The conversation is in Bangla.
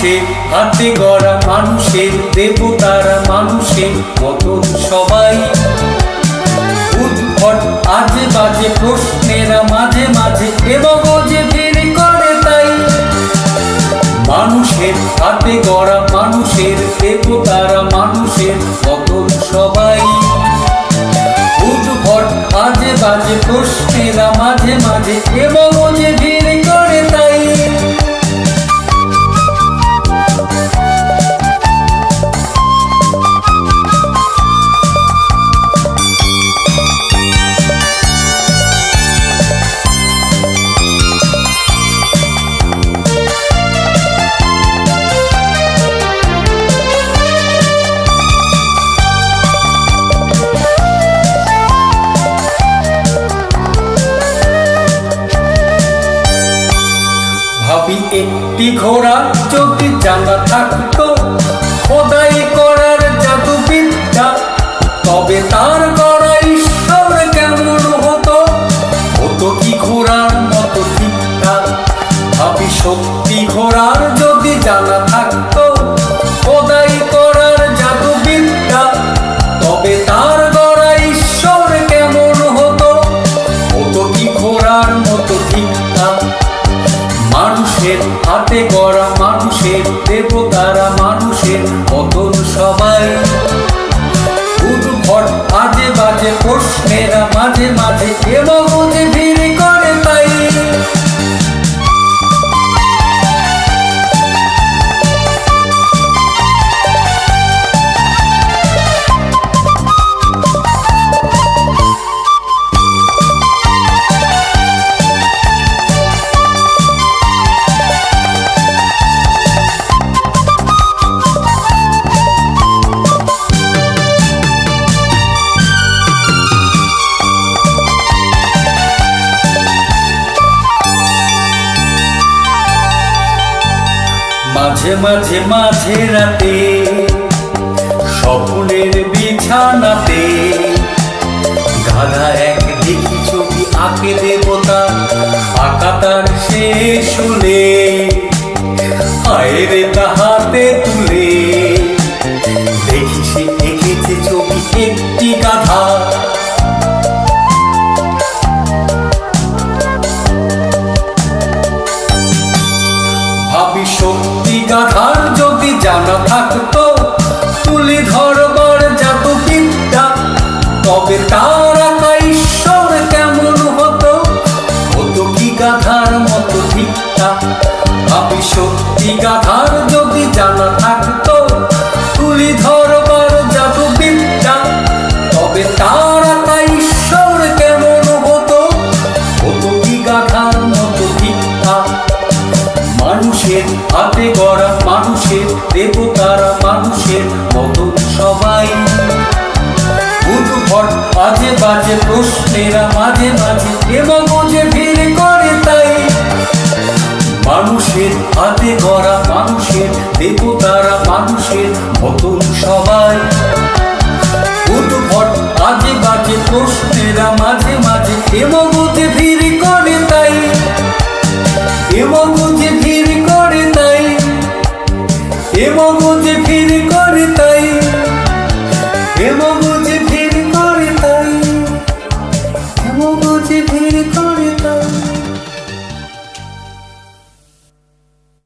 মানুষের হাতে গড়া মানুষের দেবতারা মানুষের মতন সবাই। উদ্ভট আজে বাজে প্রশ্নেরা মাঝে মাঝে ভাবি একটি ঘোড়া, যদি জানা থাকতো খোদাই করার জাদুবিদ্যা, তবে তার গড়া ঈশ্বর কেমন হতো? হতো কি ঘোড়ার হাতে গড়া মানুষের দেবতারা মানুষের মতন সবাই মাঝে মাঝে মাঝে রাতে, স্বপ্নের বিছানাতে। গাধা এক দেখি ছবি আঁকে দেবতা, আঁকা তার শেষ হলে সত্যি গাধার যদি জানা থাকতো, তুলি ধরবার যত বিদ্যা তবে তার আঁকা ঈশ্বর কেমন হতো? হতো কি গাধার মতো ঠিকঠাক মানুষের হাতে গড়া মানুষের দেবতারা মানুষের মতন সবাই। উদ্ভট বাজে বাজে প্রশ্নেরা, মাঝে মাঝে এবং যে গড়া মানুষের, দেবতারা মানুষের মতন সবাই। উদ্ভট বাজে বাজে প্রশ্নেরা মাঝে মাঝে এমগতে ভিড় করে তাই। এবং